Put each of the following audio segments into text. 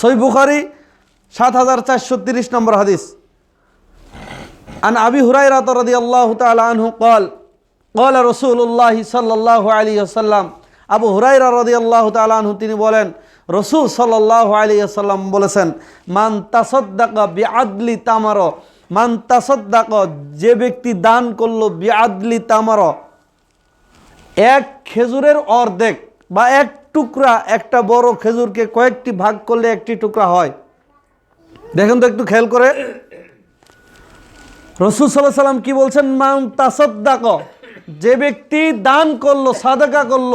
সই বুখারি, সাত হাজার চারশো তিরিশ নম্বর হাদিস। আন আবি হুরাই রাত রদি আল্লাহ তালু কল কল রসুল্লাহ সাল্লাহ আলী আসাল্লাম আবু হুরাইরা রদি আল্লাহ তালু তিনি বলেন, রসুল সাল্লাহ আলী আসাল্লাম বলেছেন, মান তাসদ্দাক বিআদলি তামার, মান তাসদ্দাক যে ব্যক্তি দান করল বিআদলি তামার, এক খেজুরের অর্ধেক বা এক টুকরা একটা বড় খেজুরকে কয়েকটি ভাগ করলে একটি টুকরা হয়। দেখেন তো একটু খেয়াল করে। রসুল সাল্লাহ সাল্লাম কি বলছেন? মান তাসদ্দাক যে ব্যক্তি দান করল, সাদাকা করল,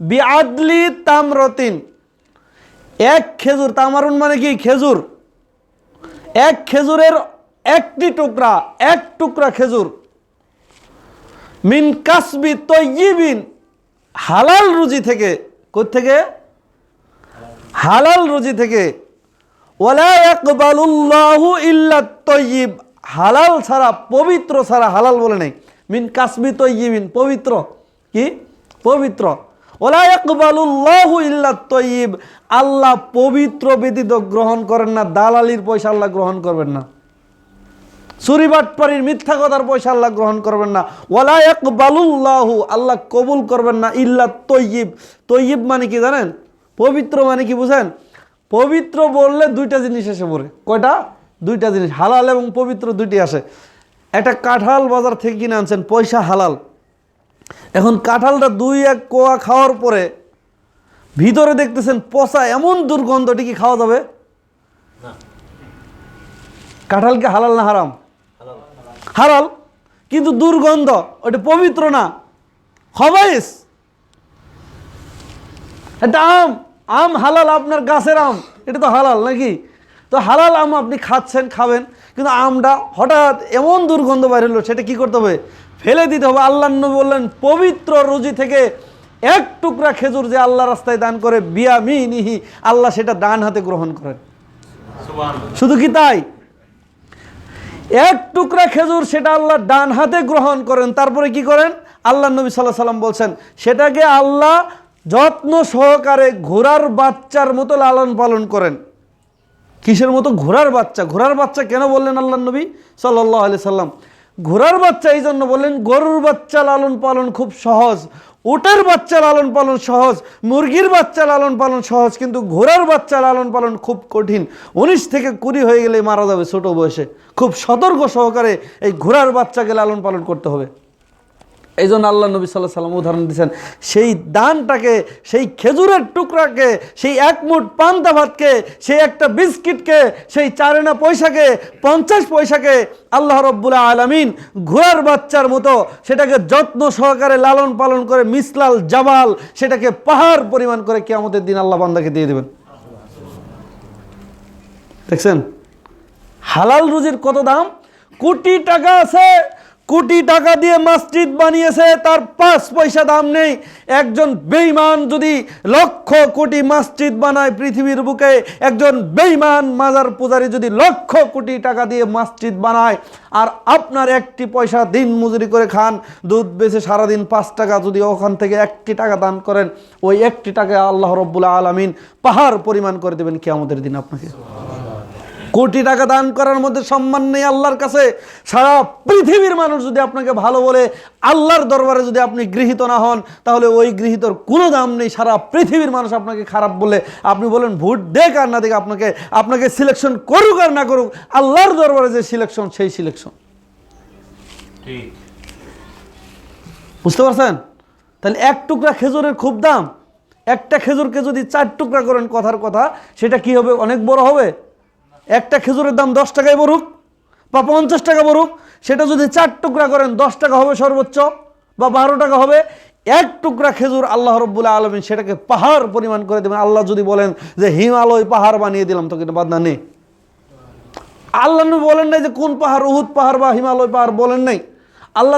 বিআদলি তামরতিন। এক খেজুর, তামারুন মানে কি? খেজুর। এক খেজুরের একটি টুকরা, এক টুকরা খেজুর। মিন কাসবি তৈবিন হালাল রুজি থেকে থেকে হালাল রুজি থেকে। তৈয়িব হালাল ছাড়া, পবিত্র ছাড়া হালাল বলে নেই। মিন কাসবি তৈয়িবিন পবিত্র। কি? পবিত্র। তৈয়িব আল্লাহ পবিত্র ব্যতীত গ্রহণ করেন না, দালালির পয়সা আল্লাহ গ্রহণ করবেন না। চুরি বাটপাড়ির মিথ্যা কথার পয়সা আল্লাহ গ্রহণ করবেন না। ওয়ালা ইয়াকবালুল্লাহু আল্লাহ কবুল করবেন না ইল্লা তৈয়িব। তৈয়িব মানে কি জানেন? পবিত্র মানে কি বুঝেন? পবিত্র বললে দুইটা জিনিস এসে পড়ে। কয়টা? দুইটা জিনিস হালাল এবং পবিত্র দুইটি আসে। একটা কাঁঠাল বাজার থেকে কিনে আনছেন পয়সা হালাল। এখন কাঁঠালটা দুই এক কোয়া খাওয়ার পরে ভিতরে দেখতেছেন পচা এমন দুর্গন্ধটি কি খাওয়া যাবে? কাঁঠালকে হালাল না হারাম? হালাল কিন্তু দুর্গন্ধ ওটা পবিত্র না। হবাইস এটা আম আম হালাল আপনার গাছের আম এটা তো হালাল নাকি? তো হালাল আম আপনি খাচ্ছেন খাবেন কিন্তু আমটা হঠাৎ এমন দুর্গন্ধ বাইর হলো সেটা কি করতে হবে? ফেলে দিতে হবে। আল্লাহ নবী বললেন পবিত্র রুজি থেকে এক টুকরা খেজুর যে আল্লাহ রাস্তায় দান করে বিয়া মি নিহি আল্লাহ সেটা ডান হাতে গ্রহণ করেন। শুধু কি তাই? এক টুকরা খেজুর সেটা আল্লাহ ডান হাতে গ্রহণ করেন, তারপরে কি করেন? আল্লাহ নবী সাল্লাহ সাল্লাম বলছেন, সেটাকে আল্লাহ যত্ন সহকারে ঘোড়ার বাচ্চার মতো লালন পালন করেন। কিসের মতো? ঘোড়ার বাচ্চা। ঘোড়ার বাচ্চা কেন বললেন আল্লাহ নবী সাল্লাহ আলি সাল্লাম? ঘোড়ার বাচ্চা এই জন্য বললেন, গরুর বাচ্চা লালন পালন খুব সহজ ওটার বাচ্চা লালন পালন সহজ, মুরগির বাচ্চা লালন পালন সহজ, কিন্তু ঘোড়ার বাচ্চা লালন পালন খুব কঠিন। উনিশ থেকে কুড়ি হয়ে গেলে মারা যাবে ছোট বয়সে। খুব সতর্ক সহকারে এই ঘোড়ার বাচ্চাকে লালন পালন করতে হবে। এই জন্য আল্লাহ নবী সাল্লাহ সাল্লাম উদাহরণ দিচ্ছেন সেই দানটাকে, সেই খেজুরের টুকরাকে, সেই এক মুঠ পান্তা ভাতকে, সেই একটা বিস্কিটকে, সেই চারেনা পয়সাকে, পঞ্চাশ পয়সাকে আল্লাহ রব্বুল আলমিন ঘোড়ার বাচ্চার মতো সেটাকে যত্ন সহকারে লালন পালন করে মিসলাল জাবাল সেটাকে পাহাড় পরিমাণ করে কেয়ামতের দিন আল্লাহ বান্দাকে দিয়ে দেবেন। দেখছেন? হালাল রুজির কত দাম? কোটি টাকা আছে কোটি টাকা দিয়ে মসজিদ বানিয়েছে, তার পাঁচ পয়সা দাম নেই। একজন বেইমান যদি লক্ষ কোটি মসজিদ বানায় পৃথিবীর বুকে, একজন বেইমান মাজার পূজারী যদি লক্ষ কোটি টাকা দিয়ে মসজিদ বানায়, আর আপনার একটি পয়সা দিন মজুরি করে খান, দুধ বেচে সারাদিন পাঁচ টাকা যদি ওখান থেকে একটি টাকা দান করেন, ওই একটি টাকা আল্লাহ রব্বুল আলমিন পাহাড় পরিমাণ করে দেবেন কি আমাদের দিন আপনাকে। কোটি টাকা দান করার মধ্যে সম্মান নেই আল্লাহর কাছে। সারা পৃথিবীর মানুষ যদি আপনাকে ভালো বলে আল্লাহর দরবারে যদি আপনি গৃহীত না হন তাহলে ওই গৃহীতর কোনো দাম নেই। সারা পৃথিবীর মানুষ আপনাকে খারাপ বলে আপনি বলেন ভোট দেখ আর না দেখ আপনাকে আপনাকে সিলেকশন করুক আর না করুক আল্লাহর দরবারে যে সিলেকশন সেই সিলেকশন বুঝতে পারছেন? তাহলে এক টুকরা খেজুরের খুব দাম। একটা খেজুরকে যদি চার টুকরা করেন কথার কথা সেটা কি হবে? অনেক বড় হবে? একটা খেজুরের দাম দশ টাকায় বড়ুক বা পঞ্চাশ টাকা বড়ুক সেটা যদি চার টুকরা করেন, দশ টাকা হবে সর্বোচ্চ বা বারো টাকা হবে, এক টুকরা খেজুর আল্লাহ রব্বুল্লাহ আলমিন সেটাকে পাহাড় পরিমাণ করে দেবেন। আল্লাহ যদি বলেন যে হিমালয় পাহাড় বানিয়ে দিলাম, তো কিন্তু বাদনা নেই। আল্লাহ বলেন নাই যে কোন পাহাড়, উহুদ পাহাড় বা হিমালয় পাহাড় বলেন নাই। আল্লাহ